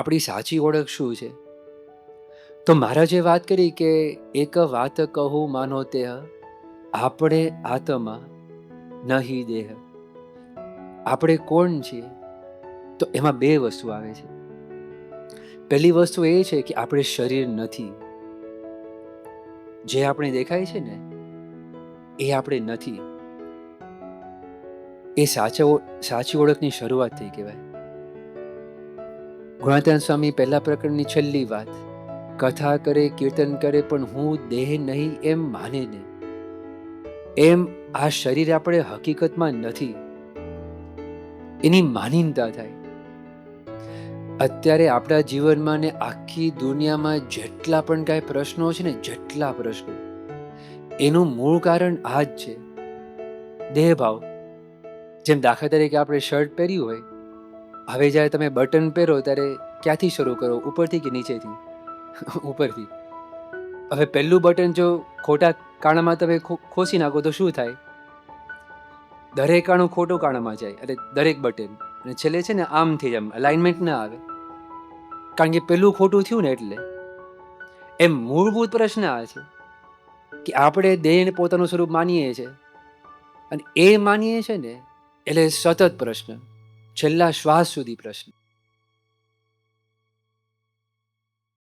આપણી સાચી ઓળખ શું છે? તો મહારાજે વાત કરી કે એક વાત કહું માનો તે આપણે આત્મા નહીં દેહ. આપણે કોણ છીએ? તો એમાં બે વસ્તુ આવે છે. પહેલી વસ્તુ એ છે કે આપણે શરીર નથી. જે આપણે દેખાય છે ને, એ આપણે નથી. એ સાચો, સાચી ઓળખની શરૂઆત થઈ કહેવાય. ગુણાત્યાન સ્વામી પહેલા પ્રકરણની છેલ્લી વાત, કથા કરે, કીર્તન કરે, પણ હું દેહ નહીં એમ માને નહીં એમ આ શરીર આપણે હકીકતમાં નથી. એની માનીનતા થાય. અત્યારે આપણા જીવનમાં ને આખી દુનિયામાં જેટલા પણ કાંઈ પ્રશ્નો છે ને, જેટલા પ્રશ્નો, એનું મૂળ કારણ આ જ છે. દેહભાવ. જેમ દાખલા તરીકે આપણે શર્ટ પહેર્યું હોય હવે જ્યારે તમે બટન પહેરો ત્યારે ક્યાંથી શરૂ કરો? ઉપરથી કે નીચેથી? ઉપરથી. હવે પહેલું બટન જો ખોટા કાણામાં તમે ખોસી નાખો તો શું થાય? દરેક કાણું ખોટું કાણામાં જાય, એટલે દરેક બટન. અને છેલ્લે છે ને આમ થઈ જાય અલાઇનમેન્ટ ના આવે. કારણ કે પહેલું ખોટું થયું ને એટલે. એમ મૂળભૂત પ્રશ્ન આ છે કે આપણે દેહને પોતાનું સ્વરૂપ માનીએ છીએ અને એ માનીએ છીએ ને, એટલે સતત પ્રશ્ન. છેલ્લા શ્વાસ સુધી પ્રશ્ન.